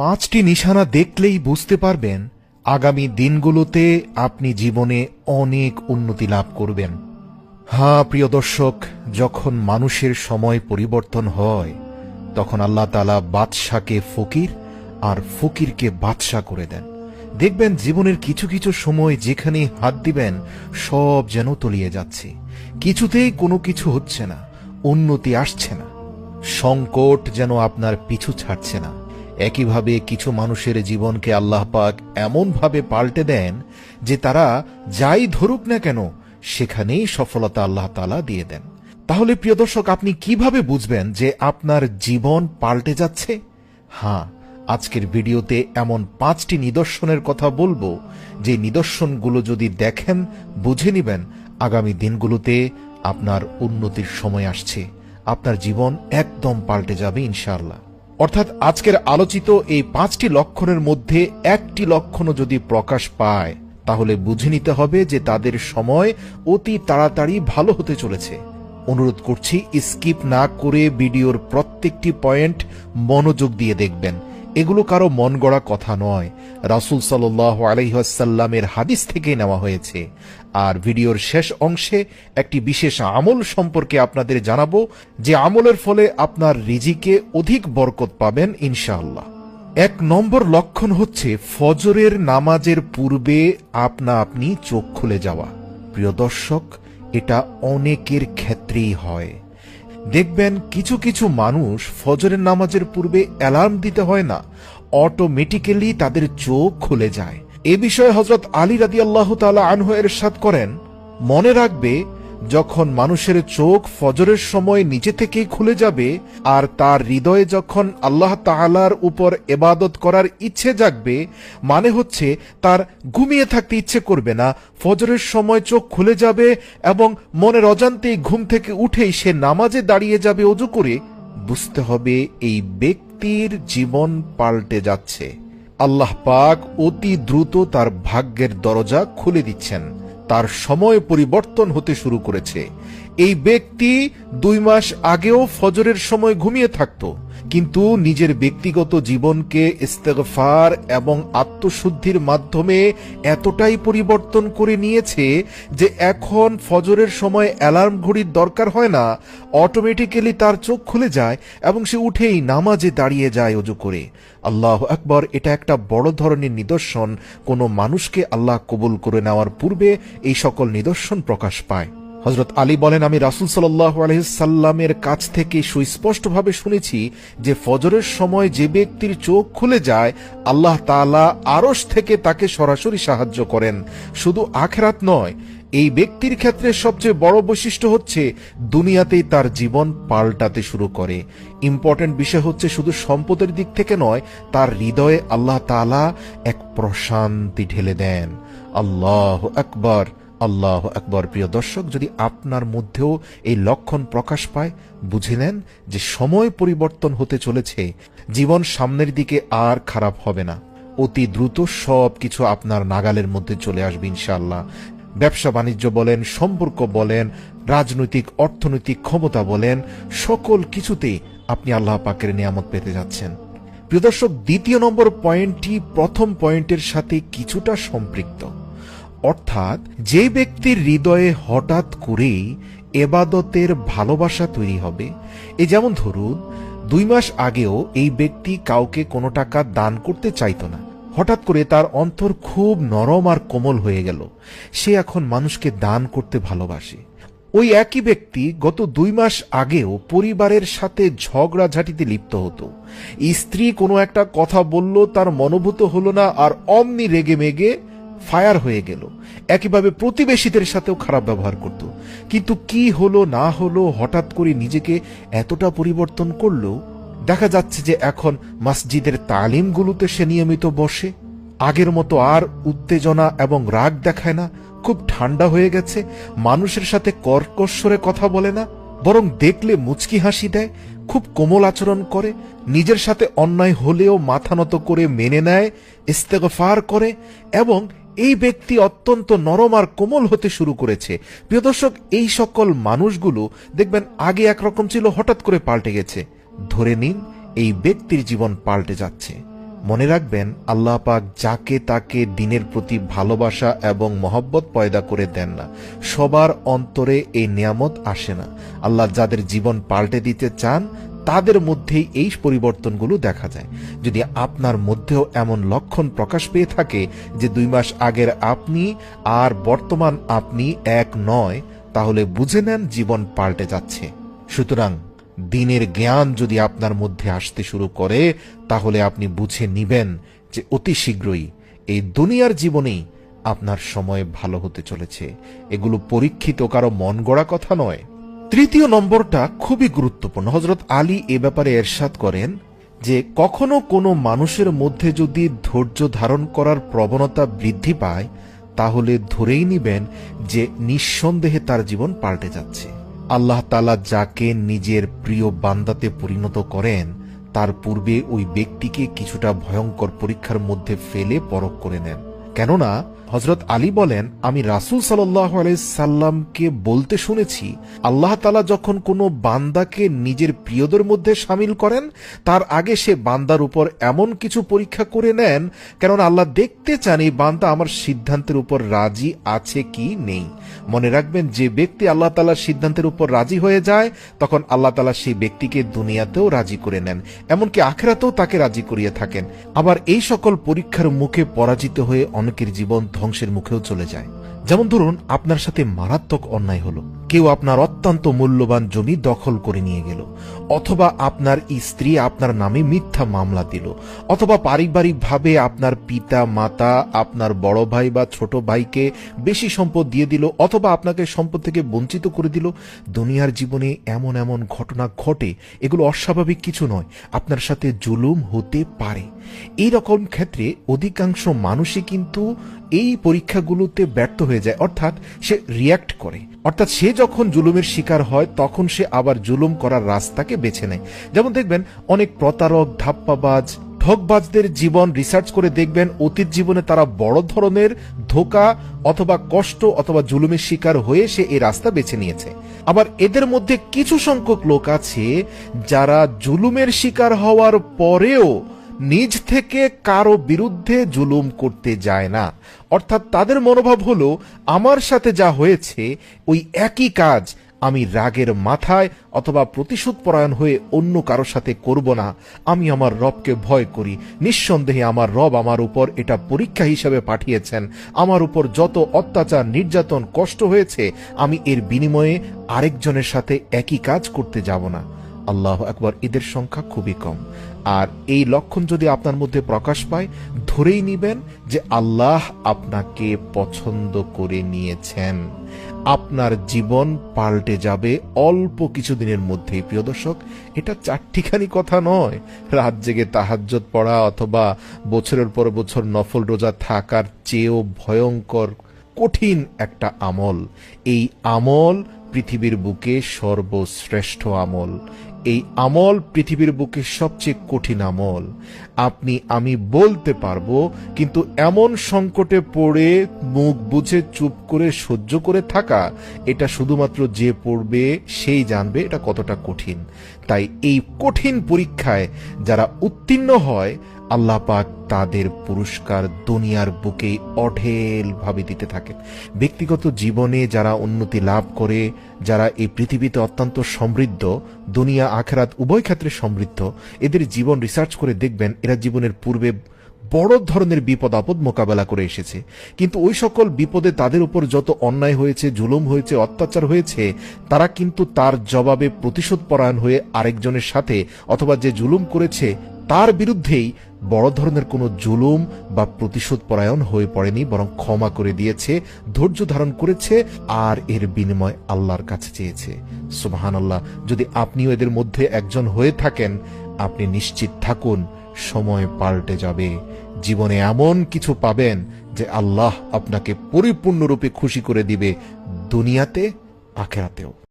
পাঁচটি নিশানা দেখলেই বুঝতে পারবেন, আগামী দিনগুলোতে আপনি জীবনে অনেক উন্নতি লাভ করবেন। হ্যাঁ প্রিয় দর্শক, যখন মানুষের সময় পরিবর্তন হয়, তখন আল্লাহ তালা বাদশাকে ফকির আর ফকিরকে বাদশা করে দেন। দেখবেন জীবনের কিছু কিছু সময় যেখানে হাত দিবেন, সব যেন তলিয়ে যাচ্ছে। কিছুতেই কোনো কিছু হচ্ছে না, উন্নতি আসছে না। সংকট যেন আপনার পিছু ছাড়ছে না। একইভাবে কিছু মানুষের জীবনকে আল্লাহ পাক এমনভাবে পাল্টে দেন যে তারা যাই ধরুক না কেন সেখানেই সফলতা আল্লাহ তালা দিয়ে দেন। তাহলে প্রিয় দর্শক, আপনি কীভাবে বুঝবেন যে আপনার জীবন পাল্টে যাচ্ছে? হ্যাঁ আজকের ভিডিওতে এমন পাঁচটি নিদর্শনের কথা বলব। যে নিদর্শনগুলো যদি দেখেন, বুঝে নিবেন, আগামী দিনগুলোতে আপনার উন্নতির সময় আসছে। আপনার জীবন একদম পাল্টে যাবে ইনশাআল্লাহ। অর্থাৎ আজকের আলোচিত এই পাঁচটি লক্ষণের মধ্যে একটি লক্ষণও যদি প্রকাশ পায়, তাহলে বুঝে নিতে হবে যে তাদের সময় অতি তাড়াতাড়ি ভালো হতে চলেছে। অনুরোধ করছি, স্কিপ না করে ভিডিওর প্রত্যেকটি পয়েন্ট মনোযোগ দিয়ে দেখবেন। এগুলো কারও মন গড়া কথা নয়। রাসুল সাল আলহিহাসাল্লামের হাদিস থেকে নেওয়া হয়েছে। আর ভিডিওর শেষ অংশে একটি বিশেষ আমল সম্পর্কে আপনাদের জানাব, যে আমলের ফলে আপনার রিজিকে অধিক বরকত পাবেন, ইনশাআল্লাহ। এক নম্বর লক্ষণ হচ্ছে ফজরের নামাজের পূর্বে আপনা আপনি চোখ খুলে যাওয়া। প্রিয় দর্শক, এটা অনেকের ক্ষেত্রেই হয়। দেখবেন কিছু কিছু মানুষ ফজরের নামাজের পূর্বে অ্যালার্ম দিতে হয় না, অটোমেটিক্যালি তাদের চোখ খুলে যায়। এ বিষয়ে হজরত আলী রাদি আল্লাহ তালা আনহু এরশাদ করেন, মনে রাখবে, যখন মানুষের চোখ ফজরের সময় নিচে থেকেই খুলে যাবে, আর তার হৃদয়ে যখন আল্লাহ তাআলার উপর এবাদত করার ইচ্ছে জাগবে মানে হচ্ছে তার ঘুমিয়ে থাকতে ইচ্ছে করবে না, ফজরের সময় চোখ খুলে যাবে এবং মনের অজান্তেই ঘুম থেকে উঠেই সে নামাজে দাঁড়িয়ে যাবে অজু করে, বুঝতে হবে এই ব্যক্তির জীবন পাল্টে যাচ্ছে। আল্লাহ পাক অতি দ্রুত তার ভাগ্যের দরজা খুলে দিচ্ছেন। তার সময় পরিবর্তন হতে শুরু করেছে। এই ব্যক্তি দুই মাস আগেও ফজরের সময় ঘুমিয়ে থাকত, কিন্তু নিজের ব্যক্তিগত জীবনকে ইস্তেগফার এবং আত্মশুদ্ধির মাধ্যমে এতটাই পরিবর্তন করে নিয়েছে যে এখন ফজরের সময় অ্যালার্ম ঘড়ির দরকার হয় না, অটোমেটিক্যালি তার চোখ খুলে যায় এবং সে উঠেই নামাজে দাঁড়িয়ে যায় অজু করে। আল্লাহ আকবর, এটা একটা বড় ধরনের নিদর্শন। কোনো মানুষকে আল্লাহ কবুল করে নেওয়ার পূর্বে এই সকল নিদর্শন প্রকাশ পায়। হজরত আলী বলেন, আমি রাসুল সাল্লাহ আলহিসাল্লামের কাছ থেকে সুস্পষ্টভাবে শুনেছি যে ফজরের সময় যে ব্যক্তির চোখ খুলে যায়, আল্লাহ তালা আরস থেকে তাকে সরাসরি সাহায্য করেন। শুধু আখেরাত নয়, এই ব্যক্তির ক্ষেত্রে সবচেয়ে বড় বৈশিষ্ট্য হচ্ছে দুনিয়াতেই তার জীবন পাল্টাতে শুরু করে। ইম্পর্টেন্ট বিষয় হচ্ছে শুধু সম্পদের দিক থেকে নয়, তার হৃদয়ে আল্লাহ তালা এক প্রশান্তি ঢেলে দেন। আল্লাহ আকবর। আল্লাহ আকবর। প্রিয় দর্শক, যদি আপনার মধ্যেও এই লক্ষণ প্রকাশ পায়, বুঝে নেন যে সময় পরিবর্তন হতে চলেছে, জীবন সামনের দিকে আর খারাপ হবে না। অতি দ্রুত সব কিছু আপনার নাগালের মধ্যে চলে আসবে ইনশাআল্লাহ। ব্যবসা বাণিজ্য বলেন, সম্পর্ক বলেন, রাজনৈতিক, অর্থনৈতিক ক্ষমতা বলেন, সকল কিছুতেই আপনি আল্লাহ পাকের নিয়ামত পেতে যাচ্ছেন। প্রিয় দর্শক, দ্বিতীয় নম্বর পয়েন্টটি প্রথম পয়েন্টের সাথে কিছুটা সম্পৃক্ত। অর্থাৎ যে ব্যক্তির হৃদয়ে হঠাৎ করেই এবাদতের ভালোবাসা তৈরি হবে, এ যেমন ধরুন, দুই মাস আগেও এই ব্যক্তি কাউকে কোনো টাকা দান করতে চাইতো না। হঠাৎ করে তার অন্তর খুব নরম আর কোমল হয়ে গেল। সে এখন মানুষকে দান করতে ভালোবাসে। ওই একই ব্যক্তি গত দুই মাস আগেও পরিবারের সাথে ঝগড়াঝাটিতে লিপ্ত হতো। স্ত্রী কোনো একটা কথা বলল, তার মনোভূত হলো না আর অমনি রেগে মেগে ফায়ার হয়ে গেল। একইভাবে প্রতিবেশীদের সাথেও খারাপ ব্যবহার করত। কিন্তু কি হলো, না হলো, হঠাৎ করে নিজেকে এতটা পরিবর্তন করল দেখা যাচ্ছে যে এখন মসজিদের তালিমগুলোতে সে নিয়মিত বসে। আগের মতো আর উত্তেজনা এবং রাগ দেখায় না। খুব ঠান্ডা হয়ে গেছে। মানুষের সাথে কর্কশ্বরে কথা বলে না। বরং দেখলে মুচকি হাসি দেয়, খুব কোমল আচরণ করে, নিজের সাথে অন্যায় হলেও মাথা নত করে মেনে নেয়, ইস্তেগফার করে এবং এই ব্যক্তি অত্যন্ত নরম আর কোমল হতে শুরু করেছে। প্রিয় দর্শক, এই সকল মানুষগুলো দেখবেন আগে একরকম ছিল, হঠাৎ করে পাল্টে গেছে। ধরে নিন, এই ব্যক্তির জীবন পাল্টে যাচ্ছে। মনে রাখবেন, আল্লাহ পাক যাকে তাকে দিনের প্রতি ভালোবাসা এবং মহব্বত পয়দা করে দেন না। সবার অন্তরে এই নিয়ামত আসে না। আল্লাহ যাদের জীবন পাল্টে দিতে চান তাদের মধ্যেই এই পরিবর্তনগুলো দেখা যায়। যদি আপনার মধ্যেও এমন লক্ষণ প্রকাশ পেয়ে থাকে যে দুই মাস আগের আপনি আর বর্তমান আপনি এক নয়, তাহলে বুঝে নেন জীবন পাল্টে যাচ্ছে। সুতরাং দিনের জ্ঞান যদি আপনার মধ্যে আসতে শুরু করে, তাহলে আপনি বুঝে নিবেন যে অতি শীঘ্রই এই দুনিয়ার জীবনেই আপনার সময় ভালো হতে চলেছে। এগুলো পরীক্ষিত কারও মন গড়া কথা নয়। তৃতীয় নম্বরটা খুবই গুরুত্বপূর্ণ। হজরত আলী এ ব্যাপারে এরশাদ করেন যে, কখনো কোনো মানুষের মধ্যে যদি ধৈর্য ধারণ করার প্রবণতা বৃদ্ধি পায়, তাহলে ধরেই নিবেন যে, নিঃসন্দেহে তার জীবন পাল্টে যাচ্ছে। আল্লাহ তালা যাকে নিজের প্রিয় বান্দাতে পরিণত করেন, তার পূর্বে ওই ব্যক্তিকে কিছুটা ভয়ঙ্কর পরীক্ষার মধ্যে ফেলে পরখ করে নেন। কেননা হজরত আলী বলেন, আমি রাসুল সাল্লামকে বলতে শুনেছি, আল্লাহ তালা যখন কোনো বান্দাকে নিজের প্রিয়দের মধ্যে সামিল করেন, তার আগে সে বান্দার উপর এমন কিছু পরীক্ষা করে নেন, কেননা আল্লাহ দেখতে চান এই বান্দা আমার সিদ্ধান্তের উপর রাজি আছে কি নেই। মনে রাখবেন, যে ব্যক্তি আল্লাহ তালার সিদ্ধান্তের উপর রাজি হয়ে যায়, তখন আল্লাহ তালা সেই ব্যক্তিকে দুনিয়াতেও রাজি করে নেন, এমনকি আখেরাতেও তাকে রাজি করিয়ে থাকেন। আবার এই সকল পরীক্ষার মুখে পরাজিত হয়ে অনেকের জীবন ধ্বংসের মুখেও চলে যায়। যেমন ধরুন আপনার সাথে মারাত্মক অন্যায় হলো। কেউ আপনার অত্যন্ত মূল্যবান জমি দখল করে নিয়ে গেল, অথবা আপনার স্ত্রী আপনার নামে মিথ্যা মামলা দিল, অথবা পারিবারিকভাবে আপনার পিতা, মাতা, আপনার বড় ভাই বা ছোট ভাইকে বেশি সম্পদ দিয়ে দিল, অথবা আপনাকে সম্পদ থেকে বঞ্চিত করে দিল। দুনিয়ার জীবনে এমন এমন ঘটনা ঘটে, এগুলো অস্বাভাবিক কিছু নয়, আপনার সাথে জুলুম হতে পারে। এই রকম ক্ষেত্রে অধিকাংশ মানুষই কিন্তু এই পরীক্ষাগুলোতে ব্যর্থ হয়ে যায়, অর্থাৎ সে রিয়্যাক্ট করে। অর্থাৎ সে যখন জুলুমের শিকার হয়, তখন সে আবার জুলুম করার রাস্তাকে বেছে নেয়। যেমন দেখবেন, অনেক প্রতারক, ধাপ্পাবাজ ঠকবাজদের জীবন রিসার্চ করে দেখবেন, অতীত জীবনে তারা বড় ধরনের ধোকা অথবা কষ্ট অথবা জুলুমের শিকার হয়ে সে এই রাস্তা বেছে নিয়েছে। আবার এদের মধ্যে কিছু সংখ্যক লোক আছে, যারা জুলুমের শিকার হওয়ার পরেও নিজ থেকে কারও বিরুদ্ধে জুলুম করতে যায় না। অর্থাৎ তাদের মনোভাব হলো, আমার সাথে যা হয়েছে, ওই একই কাজ আমি রাগের মাথায় অথবা প্রতিশোধ পরায়ণ হয়ে অন্য কারও সাথে করব না। আমি আমার রবকে ভয় করি। নিঃসন্দেহে আমার রব আমার উপর এটা পরীক্ষা হিসেবে পাঠিয়েছেন। আমার উপর যত অত্যাচার, নির্যাতন, কষ্ট হয়েছে, আমি এর বিনিময়ে আরেকজনের সাথে একই কাজ করতে যাব না। আল্লাহ একবার এদের সংখ্যা খুবই কম। আর এই লক্ষণ যদি আপনার মধ্যে প্রকাশ পায়, ধরেই নিবেন যে আল্লাহ আপনাকে পছন্দ করে নিয়েছেন। আপনার জীবন পাল্টে যাবে অল্প কিছুদিনের মধ্যেই, প্রিয় দর্শক। এটা চারটিখানি কথা নয়। রাত জেগে তাহাজ্জত পড়া অথবা বছরের পর বছর নফল রোজা থাকার চেয়েও ভয়ঙ্কর, কঠিন একটা আমল। এই আমল পৃথিবীর বুকে সর্বশ্রেষ্ঠ আমল। এই আমল পৃথিবীর বুকে সবচেয়ে কঠিন আমল। আপনি, আমি বলতে পারব, কিন্তু এমন সংকটে পড়ে, মুখ বুঝে, চুপ করে, সহ্য করে থাকা, এটা শুধুমাত্র যে পড়বে, সেই জানবে এটা কতটা কঠিন। তাই এই কঠিন পরীক্ষায় যারা উত্তীর্ণ হয়, আল্লাহ পাক তাদের পুরস্কার দুনিয়ার বুকে অঢেল ভাবে দিতে থাকেন। ব্যক্তিগত জীবনে যারা উন্নতি লাভ করে, যারা এই পৃথিবীতে অত্যন্ত সমৃদ্ধ, দুনিয়া, আখেরাত উভয় ক্ষেত্রে সমৃদ্ধ, এদের জীবন রিসার্চ করে দেখবেন, এরা জীবনের পূর্বে বড় ধরনের বিপদ আপদ মোকাবেলা করে এসেছে। কিন্তু ওই সকল বিপদে তাদের উপর যত অন্যায় হয়েছে, জুলুম হয়েছে, অত্যাচার হয়েছে, তারা কিন্তু তার জবাবে প্রতিশোধ পরায়ণ হয়ে আরেকজনের সাথে অথবা যে জুলুম করেছে, তার বিরুদ্ধেই বড় ধরনের কোনো জুলুম বা প্রতিশোধ পরায়ণ হয়ে পড়েনি, বরং ক্ষমা করে দিয়েছে, ধৈর্য ধারণ করেছে, আর এর বিনিময় আল্লাহর কাছে চেয়েছে। সুবাহান আল্লাহ যদি আপনিও এদের মধ্যে একজন হয়ে থাকেন, আপনি নিশ্চিত থাকুন সময় পাল্টে যাবে। জীবনে এমন কিছু পাবেন যে আল্লাহ আপনাকে পরিপূর্ণরূপে খুশি করে দিবে দুনিয়াতে, আখেরাতেও।